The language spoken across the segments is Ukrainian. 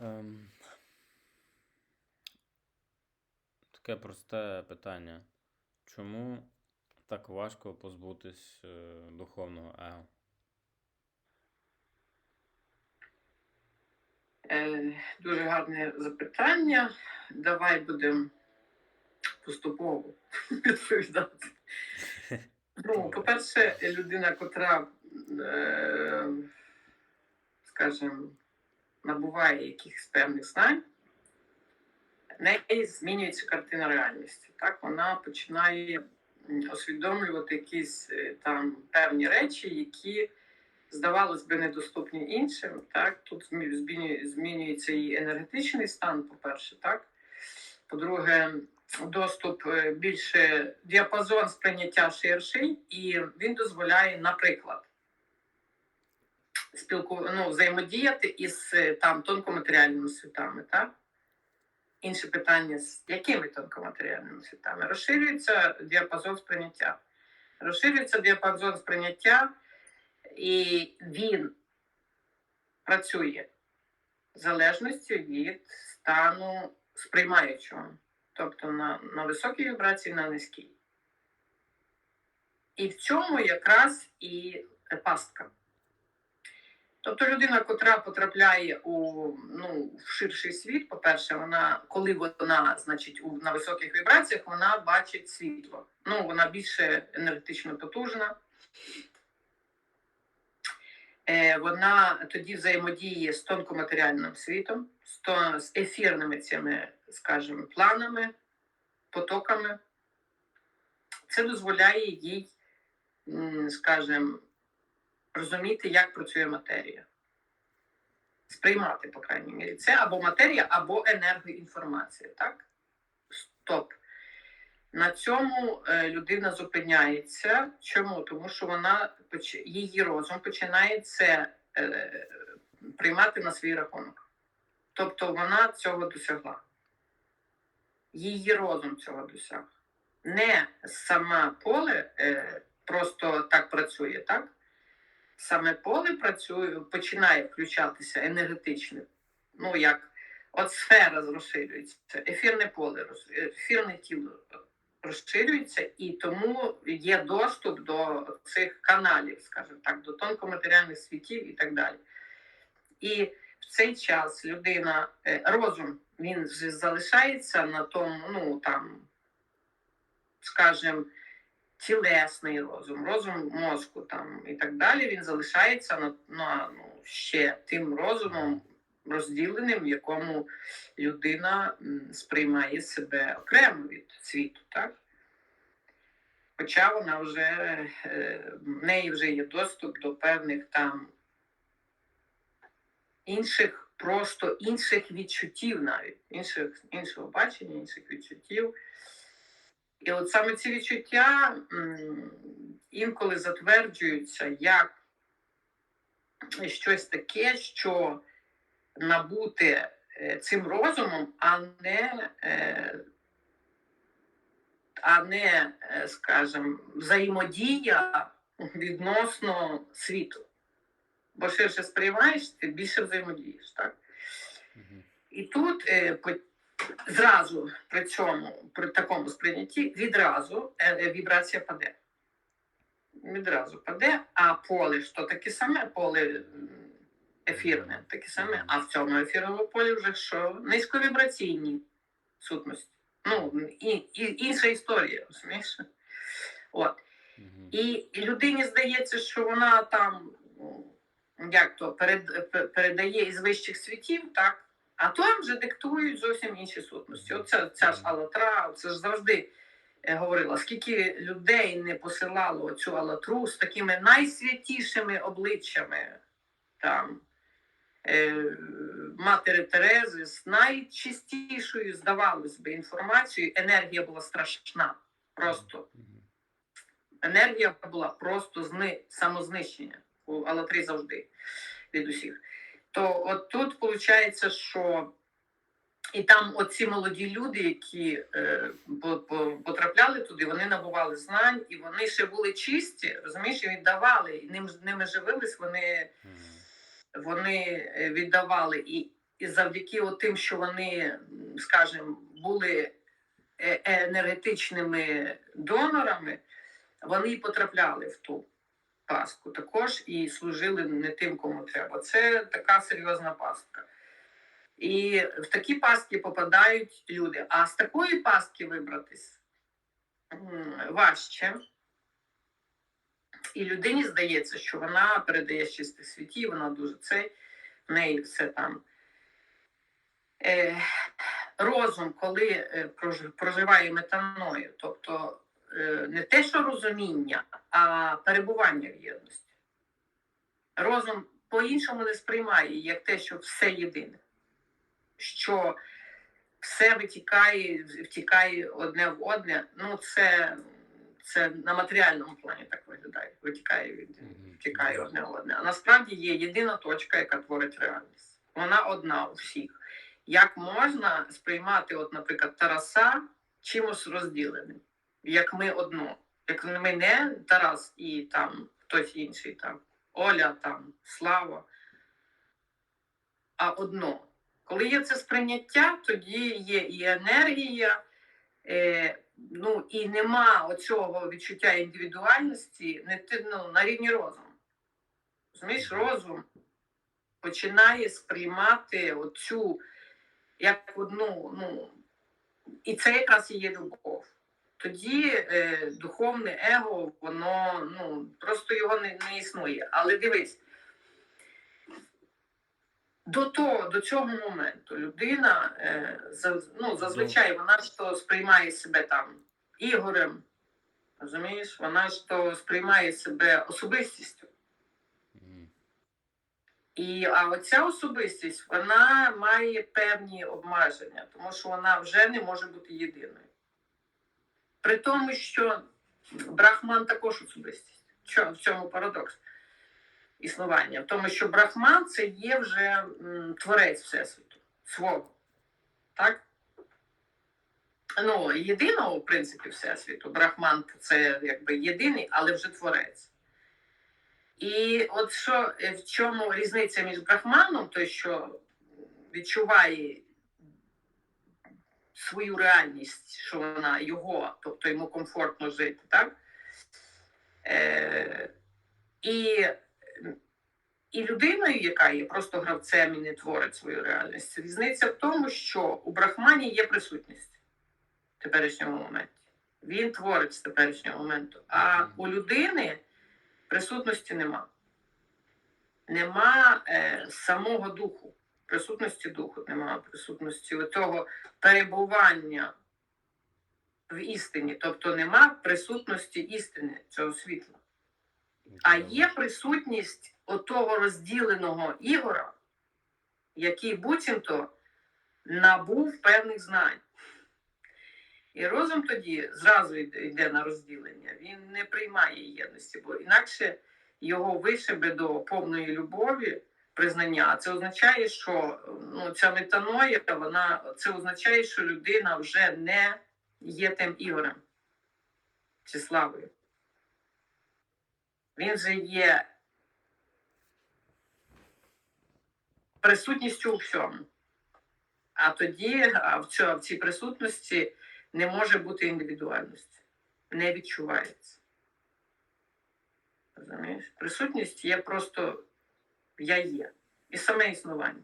Ем, таке просте питання. Чому так важко позбутись е, духовного его? Е, Дуже гарне запитання. Давай будемо поступово відповідати. Ну, по-перше, людина, котра, е, скажімо, набуває якихось певних знань, в неї змінюється картина реальності. Так, вона починає усвідомлювати якісь е, там певні речі, які здавалось би, недоступні іншим. Так? Тут змінюється і енергетичний стан, по-перше, так? По-друге, доступ е, більше діапазон сприйняття ширший, і він дозволяє, наприклад, спілку, ну, взаємодіяти із е, там тонкоматеріальними світами, так? Інше питання з якими тонкоматеріальними світами? Розширюється діапазон сприйняття. Розширюється діапазон сприйняття, і він працює в залежності від стану сприймаючого, тобто на, на високій вібрації, на низькій. І в цьому якраз і пастка. Тобто людина, котра потрапляє у ну, в ширший світ, по-перше, вона, коли вона, значить, у, на високих вібраціях, вона бачить світло. Ну, вона більше енергетично потужна, Е, вона тоді взаємодіє з тонкоматеріальним світом, з, то, з ефірними цими, скажімо, планами, потоками. Це дозволяє їй, скажімо, розуміти, як працює матерія. Сприймати, по крайній мірі, це або матерія, або енергоінформація. Так? Стоп. На цьому е, людина зупиняється. Чому? Тому що вона її розум починає це е, приймати на свій рахунок. Тобто вона цього досягла. Її розум цього досяг. Не саме поле е, просто так працює, так? Саме поле працює, починає включатися енергетичне, ну як от сфера розширюється, ефірне поле, ефірне тіло розширюється, і тому є доступ до цих каналів, скажімо так, до тонкоматеріальних світів і так далі. І в цей час людина, е, розум, він залишається на тому, ну там, скажімо, тілесний розум, розум мозку там і так далі, він залишається на, на ну, ще тим розумом розділеним, в якому людина сприймає себе окремо від світу, так? Хоча вона вже е, в неї вже є доступ до певних там інших, просто інших відчуттів навіть, інших, іншого бачення, інших відчуттів. І от саме ці відчуття інколи затверджуються як щось таке, що набути е, цим розумом, а не, е, а не, е, скажімо, взаємодія відносно світу. Бо ширше сприймаєш, ти більше взаємодієш, так? І тут зразу при цьому, при такому сприйнятті, відразу е, е, вібрація паде. Відразу паде, а поле що таке саме поле ефірне, таке саме, а в цьому ефірному полі вже що? Низьковібраційні сутності. Ну, і, і, інша історія, розумієш? От. І, і людині здається, що вона там ну, як то перед, передає із вищих світів, так? А там вже диктують зовсім інші сутності. Оце ця ж Алатра, це ж завжди е, говорила, скільки людей не посилало цю Алатру з такими найсвятішими обличчями там. е, Матері Терези з найчистішою, здавалось би, інформацією. Енергія була страшна. Просто енергія була просто зни... самознищення у Алатрі завжди від усіх. То от тут виходить, що і там оці молоді люди, які е, по- по- потрапляли туди, вони набували знань, і вони ще були чисті, розумієш, і віддавали, і ним, ними живились, вони, вони е, віддавали. І і завдяки тим, що вони, скажімо, були е- енергетичними донорами, вони і потрапляли в ту пастку також і служили не тим, кому треба. Це така серйозна пастка. І в такі пастки попадають люди. А з такої пастки вибратись важче. І людині здається, що вона передає з чистих світів, вона дуже цей, в неї все там. Е, розум, коли е, прож- проживає метаною, тобто не те, що розуміння, а перебування в єдності. Розум по-іншому не сприймає, як те, що все єдине, що все витікає, втікає одне в одне. Ну, це, це на матеріальному плані так виглядає. Витікає від втікає одне в одне. А насправді є єдина точка, яка творить реальність. Вона одна у всіх. Як можна сприймати, от, наприклад, Тараса чимось розділеним, як ми одно. Як ми не Тарас і там хтось інший, там Оля, там Слава, а одно. Коли є це сприйняття, тоді є і енергія, е, ну і нема оцього відчуття індивідуальності не ти- ну, на рівні розуму. Розумієш, розум починає сприймати оцю як одну, ну, і це якраз і є любов. Тоді е, духовне его, воно ну, просто його не, не існує. Але дивись, до того, до цього моменту людина е, зав- ну, зазвичай вона ж то сприймає себе там ігорем, розумієш, вона ж то сприймає себе особистістю. І а оця особистість вона має певні обмеження, тому що вона вже не може бути єдиною. При тому, що Брахман також особистість. Що в цьому парадокс існування? В тому, що Брахман це є вже творець Всесвіту свого. Так? Ну, єдиного, в принципі, Всесвіту. Брахман це якби єдиний, але вже творець. І от що в чому різниця між Брахманом, той, що відчуває свою реальність, що вона його, тобто йому комфортно жити, так? Е, і, і людиною, яка є просто гравцем і не творить свою реальність. Різниця в тому, що у Брахмані є присутність в теперішньому моменті. Він творить з теперішнього моменту. А у людини присутності нема. Нема е, самого духу, присутності духу, нема присутності того перебування в істині, тобто нема присутності істини цього світла. А є присутність отого розділеного Ігора, який буцімто набув певних знань. І розум тоді зразу йде йде на розділення. Він не приймає єдності, бо інакше його вишибе до повної любові, признання. Це означає, що ну, ця метаноя, вона це означає, що людина вже не є тим ігорем чи славою. Він же є присутністю у всьому. А тоді, в цій присутності не може бути індивідуальності. Не відчувається. Розумієш? Присутність є просто я є. І саме існування.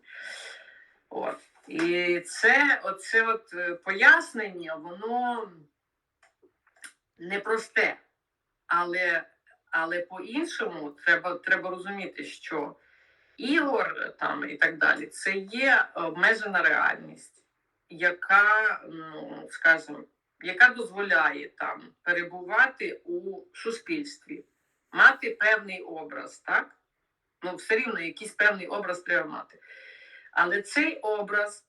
От. І це оце от е, пояснення, воно непросте. Але, але по-іншому треба, треба розуміти, що ігор там і так далі це є обмежена реальність, яка, ну, скажімо, яка дозволяє там перебувати у суспільстві, мати певний образ, так? Ну, все рівно якийсь певний образ треба мати. Але цей образ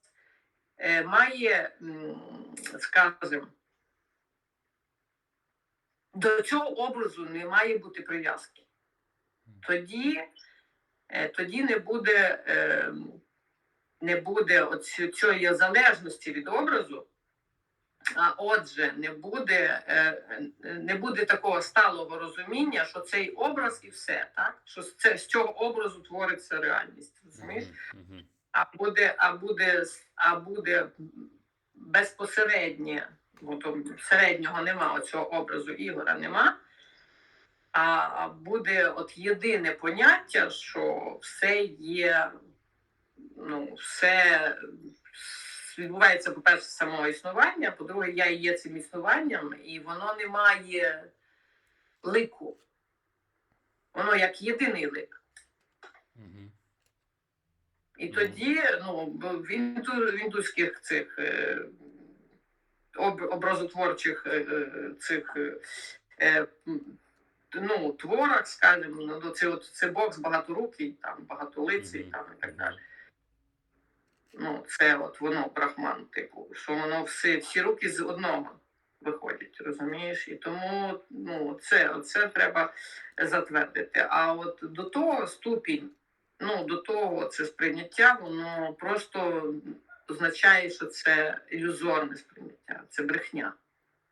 е, має, скажімо, до цього образу не має бути прив'язки. Тоді, е, тоді не буде, е, не буде оці- цієї залежності від образу, отже, не буде, е, не буде такого сталого розуміння, що цей образ і все, так? Що це, з цього образу твориться реальність. Розумієш? А буде, а буде, а буде безпосереднє, бо то середнього нема, оцього образу Ігора нема. А буде от єдине поняття, що все є, ну, все відбувається, по-перше, з самого існування, по-друге, я і є цим існуванням, і воно не має лику. Воно як єдиний лик. Мгм. І Мгм. тоді, ну, в індуських цих е, образотворчих е, е, цих ну, творах, скажімо, ну, це, от, це бокс багаторукий, там, багатолиций Мгм. там, і так далі. Ну, це от воно брахман, типу, що воно всі, всі руки з одного виходять, розумієш? І тому ну, це, це треба затвердити. А от до того ступінь, ну, до того це сприйняття, воно просто означає, що це ілюзорне сприйняття, це брехня.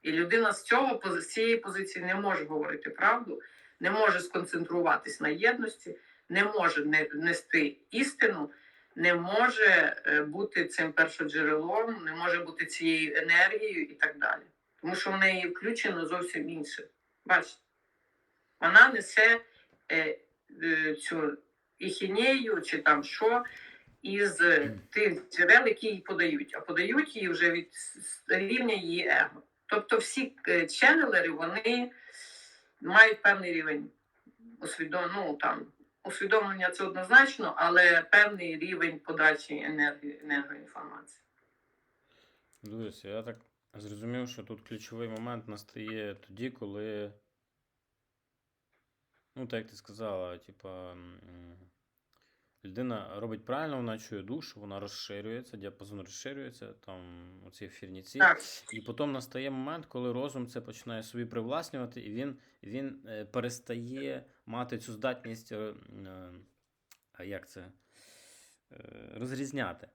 І людина з цього з цієї позиції не може говорити правду, не може сконцентруватись на єдності, не може не- нести істину, не може е, бути цим першоджерелом, не може бути цією енергією і так далі. Тому що в неї включено зовсім інше. Бачите, вона несе е, е, цю іхінею чи там що із е, тих джерел, які їй подають, а подають її вже від рівня її его. Тобто всі е, ченнелери, вони мають певний рівень усвідом... ну, там, усвідомлення це однозначно, але певний рівень подачі енергії, енергоінформації. Дивись, я так зрозумів, що тут ключовий момент настає тоді, коли. Ну, так як ти сказала, типа. Людина робить правильно, вона чує душу, вона розширюється, діапазон розширюється, там оці ефірні ці. І потім настає момент, коли розум це починає собі привласнювати, і він, він е, перестає мати цю здатність, е, е, як це? Е, розрізняти.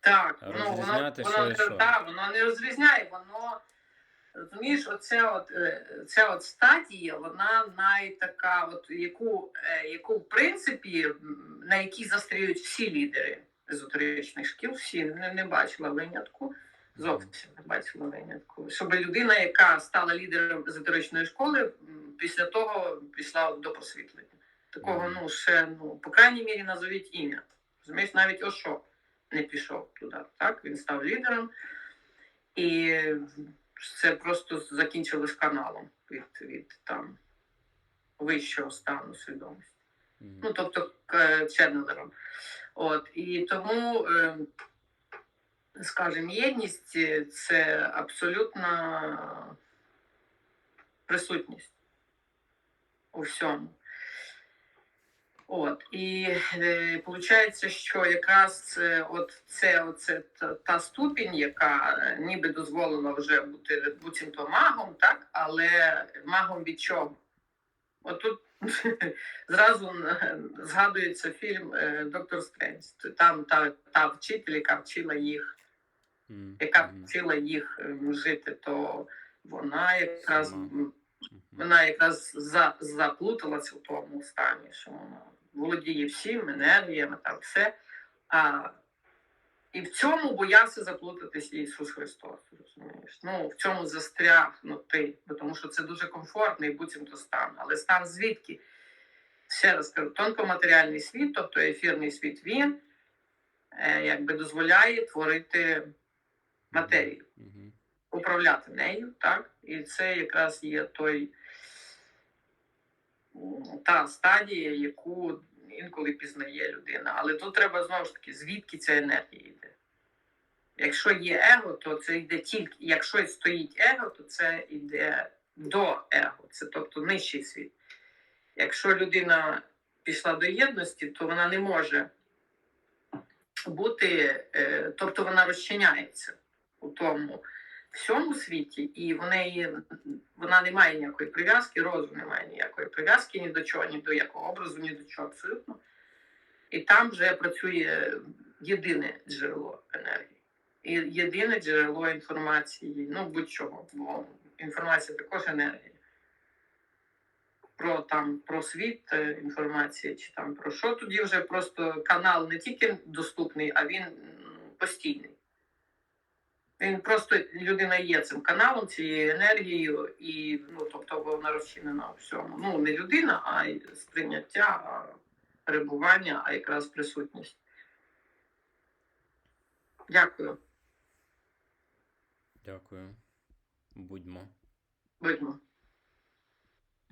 так, ну, воно, воно, що не- воно не розрізняє, воно. Розумієш, оце от, ця от стадія, вона найтака, от яку, яку в принципі, на якій застряють всі лідери езотеричних шкіл, всі не, не бачила винятку, зовсім не бачила винятку. Щоб людина, яка стала лідером езотеричної школи, після того пішла до просвітлення. Такого, ну, ще, ну, по крайній мірі, назовіть ім'я. Розумієш, навіть Ошо не пішов туди. Так? Він став лідером. І це просто закінчили каналом від, від там вищого стану свідомості. Мгм. Ну, тобто ченнелером. От. І тому, е, скажімо, єдність це абсолютна присутність у всьому. От і е, виходить, що якраз от це оце та, та ступінь, яка е, ніби дозволила вже бути буцімто магом, так, але магом від чого? От тут зразу згадується фільм е, Доктор Стрендж. Там та, та вчитель, яка вчила їх, яка вчила їх ем, жити, то вона якраз. Вона якраз за, заплуталася в тому стані, що вона володіє всім енергіями, там все. А, і в цьому боявся заплутатись Ісус Христос. Розумієш? Ну, в цьому застрягнути, бо тому що це дуже комфортний буцімто стан. Але стан звідки? Ще раз кажу, тонкоматеріальний світ, тобто ефірний світ, він е, якби дозволяє творити матерію Мгм. Управляти нею, так? І це якраз є той та стадія, яку інколи пізнає людина. Але тут треба знову ж таки, звідки ця енергія йде. Якщо є его, то це йде тільки. Якщо стоїть его, то це йде до его, це тобто нижчий світ. Якщо людина пішла до єдності, то вона не може бути, е, тобто вона розчиняється у тому всьому світі, і в неї вона не має ніякої прив'язки, розум не має ніякої прив'язки ні до чого, ні до якого образу, ні до чого абсолютно. І там вже працює єдине джерело енергії. І єдине джерело інформації, ну будь-чого, бо інформація також енергія. про там про світ е, інформації чи там про що, тоді вже просто канал не тільки доступний, а він постійний. Він просто людина є цим каналом, цією енергією, і ну, тобто вона розчинена у всьому. Ну, не людина, а й сприйняття, а перебування, а якраз присутність. Дякую. Дякую. Будьмо. Будьмо.